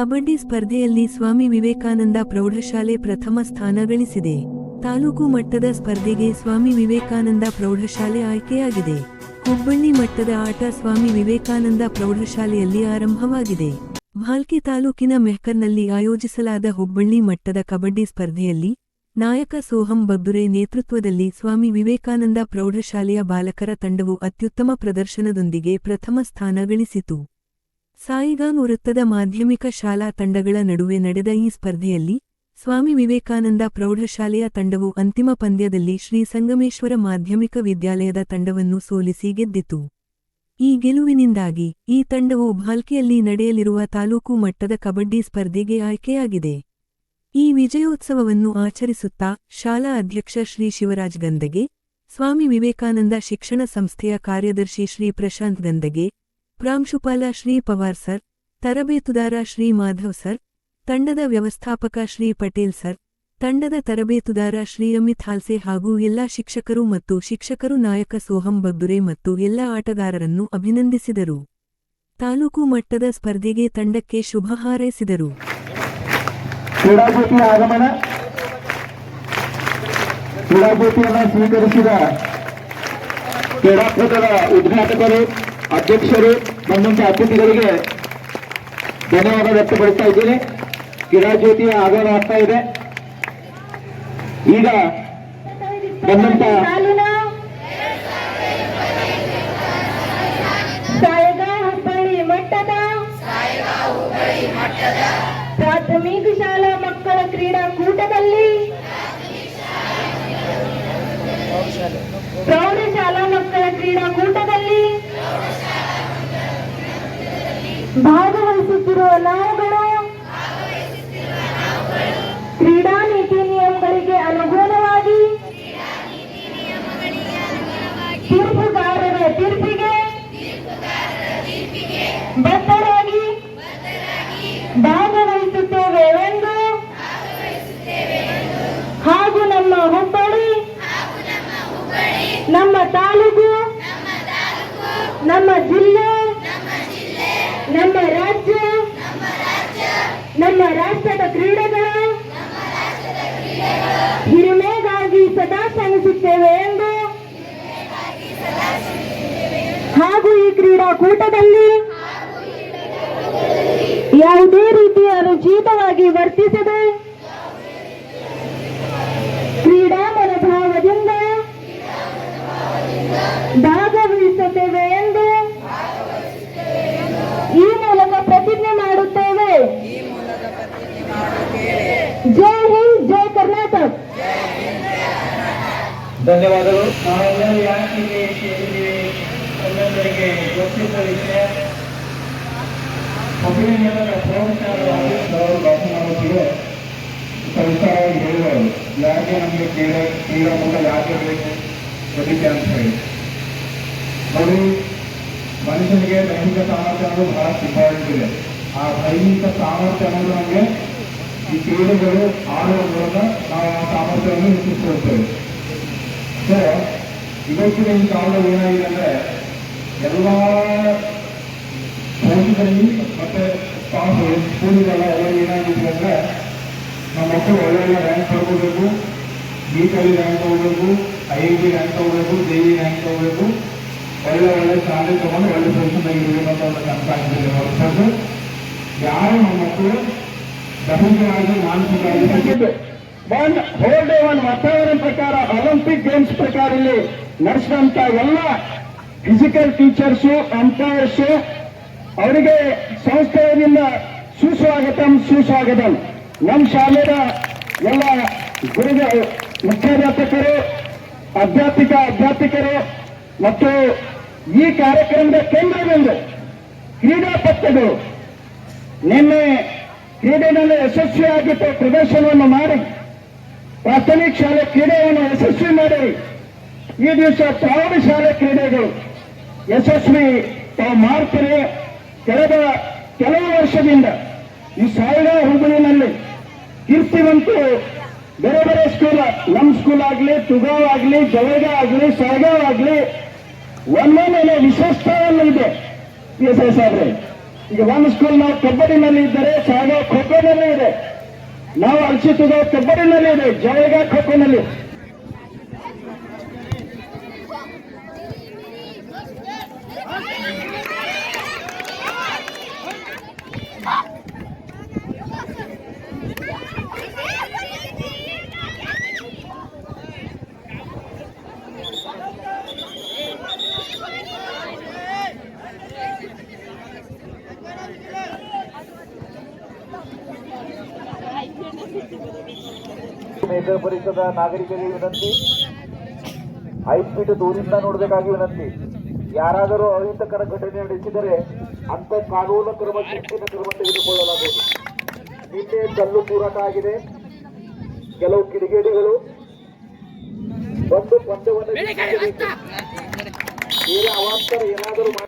ಕಬಡ್ಡಿ ಸ್ಪರ್ಧೆಯಲ್ಲಿ ಸ್ವಾಮಿ ವಿವೇಕಾನಂದ ಪ್ರೌಢಶಾಲೆ ಪ್ರಥಮ ಸ್ಥಾನ ಗಳಿಸಿದೆ. ತಾಲೂಕು ಮಟ್ಟದ ಸ್ಪರ್ಧೆಗೆ ಸ್ವಾಮಿ ವಿವೇಕಾನಂದ ಪ್ರೌಢಶಾಲೆ ಆಯ್ಕೆಯಾಗಿದೆ. ಹುಬ್ಬಳ್ಳಿ ಮಟ್ಟದ ಆಟ ಸ್ವಾಮಿ ವಿವೇಕಾನಂದ ಪ್ರೌಢಶಾಲೆಯಲ್ಲಿ ಆರಂಭವಾಗಿದೆ. ಭಾಲ್ಕಿ ತಾಲೂಕಿನ ಮೆಹಕರ್ನಲ್ಲಿ ಆಯೋಜಿಸಲಾದ ಹುಬ್ಬಳ್ಳಿ ಮಟ್ಟದ ಕಬಡ್ಡಿ ಸ್ಪರ್ಧೆಯಲ್ಲಿ ನಾಯಕ ಸೋಹಂ ಬಗ್ದುರೆ ನೇತೃತ್ವದಲ್ಲಿ ಸ್ವಾಮಿ ವಿವೇಕಾನಂದ ಪ್ರೌಢಶಾಲೆಯ ಬಾಲಕರ ತಂಡವು ಅತ್ಯುತ್ತಮ ಪ್ರದರ್ಶನದೊಂದಿಗೆ ಪ್ರಥಮ ಸ್ಥಾನ ಗಳಿಸಿತು. ಸಾಯಿಗಾಂ ವೃತ್ತದ ಮಾಧ್ಯಮಿಕ ಶಾಲಾ ತಂಡಗಳ ನಡುವೆ ನಡೆದ ಈ ಸ್ಪರ್ಧೆಯಲ್ಲಿ ಸ್ವಾಮಿ ವಿವೇಕಾನಂದ ಪ್ರೌಢಶಾಲೆಯ ತಂಡವು ಅಂತಿಮ ಪಂದ್ಯದಲ್ಲಿ ಶ್ರೀ ಸಂಗಮೇಶ್ವರ ಮಾಧ್ಯಮಿಕ ವಿದ್ಯಾಲಯದ ತಂಡವನ್ನು ಸೋಲಿಸಿ ಗೆದ್ದಿತು. ಈ ಗೆಲುವಿನಿಂದಾಗಿ ಈ ತಂಡವು ಭಾಲ್ಕಿಯಲ್ಲಿ ನಡೆಯಲಿರುವ ತಾಲೂಕು ಮಟ್ಟದ ಕಬಡ್ಡಿ ಸ್ಪರ್ಧೆಗೆ ಆಯ್ಕೆಯಾಗಿದೆ. ಈ ವಿಜಯೋತ್ಸವವನ್ನು ಆಚರಿಸುತ್ತಾ ಶಾಲಾ ಅಧ್ಯಕ್ಷ ಶ್ರೀ ಶಿವರಾಜ್ ಗಂದಗೆ, ಸ್ವಾಮಿ ವಿವೇಕಾನಂದ ಶಿಕ್ಷಣ ಸಂಸ್ಥೆಯ ಕಾರ್ಯದರ್ಶಿ ಶ್ರೀ ಪ್ರಶಾಂತ್ ಗಂದಗೆ ಪ್ರಾಂಶುಪಾಲ ಶ್ರೀ ಪವಾರ್ ಸರ್, ತರಬೇತುದಾರ ಶ್ರೀ ಮಾಧವ್ ಸರ್, ತಂಡದ ವ್ಯವಸ್ಥಾಪಕ ಶ್ರೀ ಪಟೇಲ್ ಸರ್, ತಂಡದ ತರಬೇತುದಾರ ಶ್ರೀ ಅಮಿತ್ ಹಾಲ್ಸೆ ಹಾಗೂ ಎಲ್ಲಾ ಶಿಕ್ಷಕರು ಮತ್ತು ಶಿಕ್ಷಕರು ನಾಯಕ ಸೋಹಂ ಬಗ್ದುರೆ ಮತ್ತು ಎಲ್ಲ ಆಟಗಾರರನ್ನು ಅಭಿನಂದಿಸಿದರು. ತಾಲೂಕು ಮಟ್ಟದ ಸ್ಪರ್ಧೆಗೆ ತಂಡಕ್ಕೆ ಶುಭ ಹಾರೈಸಿದರು. ಸ್ವೀಕರಿಸಿದ ಉದ್ಘಾಟಕರು ಅಧ್ಯಕ್ಷರು ಬಂದಂತ ಅತಿಥಿಗಳಿಗೆ ಧನ್ಯವಾದ ವ್ಯಕ್ತಪಡಿಸ್ತಾ ಇದ್ದೀನಿ. ಕ್ರೀಡಾಜ್ಯೋತಿಯ ಆಗಮನ ಆಗ್ತಾ ಇದೆ. ಈಗ ಬಂದಂತ ಭಾಗವಹಿಸುತ್ತಿರುವ ನಾವುಗಳು ಕ್ರೀಡಾ ನೀತಿ ನಿಯಮಗಳಿಗೆ ಅನುಗುಣವಾಗಿ ತೀರ್ಪುಗಾರರ ತೀರ್ಪಿಗೆ ಬದ್ಧರಾಗಿ ಭಾಗವಹಿಸುತ್ತೇವೆ ಎಂದು ಹಾಗೂ ನಮ್ಮ ಹುಬ್ಬಳ್ಳಿ ನಮ್ಮ ತಾಲೂಕು ನಮ್ಮ ಜಿಲ್ಲೆ ನಮ್ಮ ರಾಜ್ಯ, ನಮ್ಮ ರಾಷ್ಟ್ರದ ಕ್ರೀಡೆಗಳು ಹಿರಿಮೆಗಾಗಿ ಸದಾ ಶ್ರಮಿಸುತ್ತೇವೆ ಎಂದು ಹಾಗೂ ಈ ಕ್ರೀಡಾಕೂಟದಲ್ಲಿ ಯಾವುದೇ ರೀತಿಯ ಅನುಚಿತವಾಗಿ ವರ್ತಿಸದೆ ಧನ್ಯವಾದಗಳು. ನಾವೆಲ್ಲರೂ ಯಾಕೆ ಸೇರಿದ್ದೀವಿ ಎಲ್ಲರಿಗೆ ಗೊತ್ತಿದ್ದ ವಿಷಯ. ಹೇಳಿದರು ಯಾಕೆ ನಮಗೆ ಕ್ರೀಡೆ ಕ್ರೀಡಾಕೂಟ ಯಾಕೆ ಬೇಕು? ಅದಕ್ಕೆ ಅಂತ ಹೇಳಿ. ನೋಡಿ, ಮನುಷ್ಯನಿಗೆ ದೈಹಿಕ ಸಾಮರ್ಥ್ಯ ಬಹಳ ಇಂಪಾರ್ಟೆಂಟ್ ಇದೆ. ಆ ದೈಹಿಕ ಸಾಮರ್ಥ್ಯ ಅನ್ನೋದು ನಮಗೆ ಈ ಕ್ರೀಡೆಗಳು ಆಡುವ ಮೂಲಕ ನಾವು ಆ ಸಾಮರ್ಥ್ಯವನ್ನು ಹೆಚ್ಚಿಸಿಕೊಳ್ತೇವೆ. ಸೊ ಇವತ್ತಿನ ಈ ಕಾಲದಲ್ಲಿ ಏನಾಗಿದೆ ಅಂದ್ರೆ ಎಲ್ಲ ಪೋಷಕರಲ್ಲಿ ಮತ್ತೆ ಸ್ಟಾಫ್ ಸ್ಕೂಲಿಗೆಲ್ಲ ಎಲ್ಲ ಏನಾಗಿದೆ ಅಂದ್ರೆ ನಮ್ಮ ಮಕ್ಕಳು ಒಳ್ಳೆಯ ಒಳ್ಳೆ ರ್ಯಾಂಕ್ ತಗೋಬೇಕು ನೀಟಲ್ಲಿ ರ್ಯಾಂಕ್ ತಗೋಬೇಕು ಐ ಐ ಟಿ ರ್ಯಾಂಕ್ ತಗೋಬೇಕು ಜೆ ಇ ರ್ಯಾಂಕ್ ತಗೋಬೇಕು ಒಳ್ಳೆ ಒಳ್ಳೆ ಶಾಲೆ ತಗೊಂಡು ಒಳ್ಳೆ ಪೊಸಿಷನ್ ಆಗಿರ್ಬೇಕು ಅಂತ ಒಂದು ಕನಸಾಗ್ತಿದೆ ಹೊರತು ಯಾರು ನಮ್ಮ ಮಕ್ಕಳು ದೈಹಿಕವಾಗಿ ಮಾನಸಿಕವಾಗಿ ಒಂದು ಹೋಲ್ ಡೇ ಒನ್ ವಾತಾವರಣ ಪ್ರಕಾರ ಒಲಿಂಪಿಕ್ ಗೇಮ್ಸ್ ಪ್ರಕಾರ ಇಲ್ಲಿ ನಡೆಸಿದಂತ ಎಲ್ಲ ಫಿಸಿಕಲ್ ಟೀಚರ್ಸು ಅಂಪೈರ್ಸ್ ಅವರಿಗೆ ಸಂಸ್ಥೆಯಿಂದ ಸುಸ್ವಾಗತಂ ಸುಸ್ವಾಗತಂ. ನಮ್ಮ ಶಾಲೆಯ ಎಲ್ಲ ಗುರುಗ ಮುಖ್ಯಾಧ್ಯಾಪಕರು, ಅಧ್ಯಾಪಿಕ, ಅಧ್ಯಾಪಕರು ಮತ್ತು ಈ ಕಾರ್ಯಕ್ರಮದ ಕೇಂದ್ರಬಿಂದು ಕ್ರೀಡಾಪಟುಗಳು ನಿನ್ನೆ ಕ್ರೀಡೆಯಲ್ಲಿ ಯಶಸ್ವಿಯಾಗಿ ಪ್ರ- ಪ್ರದರ್ಶನವನ್ನು ಮಾಡಿ ಪ್ರಾಥಮಿಕ ಶಾಲೆ ಕ್ರೀಡೆಯನ್ನು ಯಶಸ್ವಿ ಮಾಡಿ. ಈ ದಿವಸ ಪ್ರೌಢಶಾಲೆ ಕ್ರೀಡೆಗಳು. ಯಶಸ್ವಿ ತಾವು ಮಾಡ್ತಾರೆ. ಕಳೆದ ಕೆಲವು ವರ್ಷದಿಂದ ಈ ಸಾವಿರ ಹುಬ್ಬಳ್ಳಿನಲ್ಲಿ ಕೀರ್ತಿವಂತರು ಬೇರೆ ಬೇರೆ ಸ್ಕೂಲ್ ನಮ್ಮ ಸ್ಕೂಲ್ ಆಗಲಿ, ತುಗಾವ್ ಆಗಲಿ ಜವಗ ಆಗಲಿ ಸಾಗಾವ್ ಆಗಲಿ ಒಂದೊಂದೇ ವಿಶೇಷ ಸ್ಥಾನ ಇದೆ. ಪಿ ಎಸ್ ಆದ್ರೆ. ಈಗ ಒಂದು ಸ್ಕೂಲ್ ನಾವು ಕಬಡ್ಡಿನಲ್ಲಿ ಇದ್ದರೆ ಸಾಗಾವ್ ನಾವು ಅಳಿಸುತ್ತದೆ ಕಬಡ್ಡಿನಲ್ಲಿ ಇದೆ ಜವಗ ಖೋಖೋನಲ್ಲಿ ನಗರ ಪರಿಷದ ನಾಗರಿಕರಿಗೆ ವಿನಂತಿ. ಐದು ಫೀಟ್ ದೂರಿಂದ ನೋಡಬೇಕಾಗಿ ವಿನಂತಿ. ಯಾರಾದರೂ ಅಹಿತಕರ ಘಟನೆ ನಡೆಸಿದರೆ ಅಂತ ಕಾನೂನು ಕ್ರಮ ಶಿಕ್ಷಣ ಕ್ರಮ ತೆಗೆದುಕೊಳ್ಳಲಾಗುವುದು. ನಿನ್ನೆ ಕಲ್ಲು ಪೂರಾಟ ಆಗಿದೆ. ಕೆಲವು ಕಿಡಿಗೇಡಿಗಳು ಒಂದು ಪಂದ್ಯವನ್ನು. ಬೇರೆ ಅವಾಂತರ ಏನಾದರೂ